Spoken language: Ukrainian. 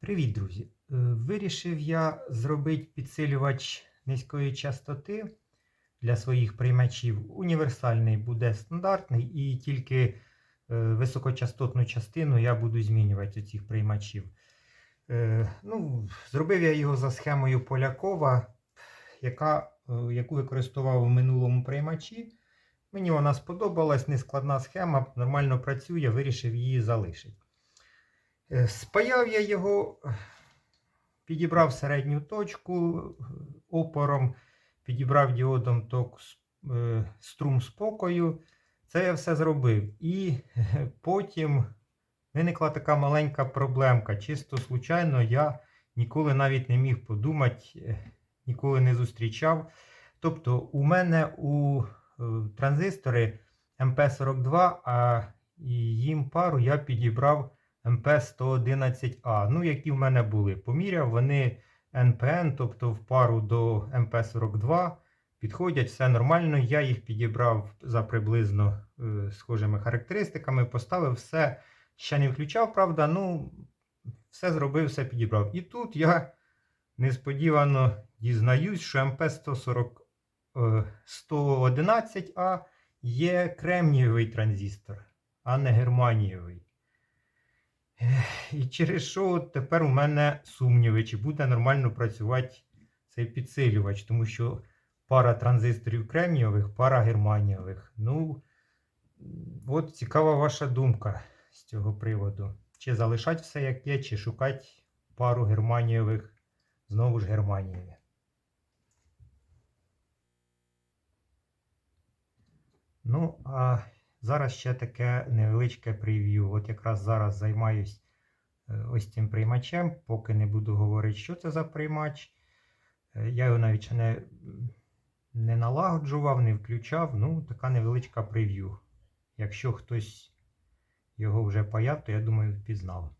Привіт, друзі! Е, Вирішив я зробити підсилювач низької частоти для своїх приймачів. Універсальний буде стандартний, і тільки е, високочастотну частину я буду змінювати у цих приймачів. Е, Ну, зробив я його за схемою Полякова, яка, яку використовував у минулому приймачі. Мені вона сподобалась, нескладна схема, нормально працює, вирішив її залишити. Е, Спаяв я його, підібрав середню точку опором, підібрав діодом ток е, струм спокою. Це я все зробив. І е, потім виникла така маленька проблемка. Чисто случайно я ніколи навіть не міг подумати, ніколи не зустрічав. Тобто, у мене у транзистори МП42, а їм пару я підібрав МП111А. Ну, які в мене були. Поміряв, вони НПН, тобто в пару до МП42. Підходять, все нормально. Я їх підібрав за приблизно е, схожими характеристиками, поставив все, ще не включав, правда, ну, все зробив, все підібрав. І тут я несподівано дізнаюсь, що МП140 е, 111А є кремнієвий транзистор, а не германієвий. І через що тепер у мене сумніви, чи буде нормально працювати цей підсилювач, тому що пара транзисторів кремнієвих, пара германієвих. Ну, от цікава ваша думка з цього приводу. Чи залишати все як є, чи шукати пару германієвих, знову ж германієві. Ну, а зараз ще таке невеличке прев'ю. От якраз зараз займаюсь е, ось цим приймачем, поки не буду говорити, що це за приймач. Е, Я його навіть ще не, не налагоджував, не включав. Ну, така невеличка прев'ю. Якщо хтось його вже паяв, то я думаю, впізнав.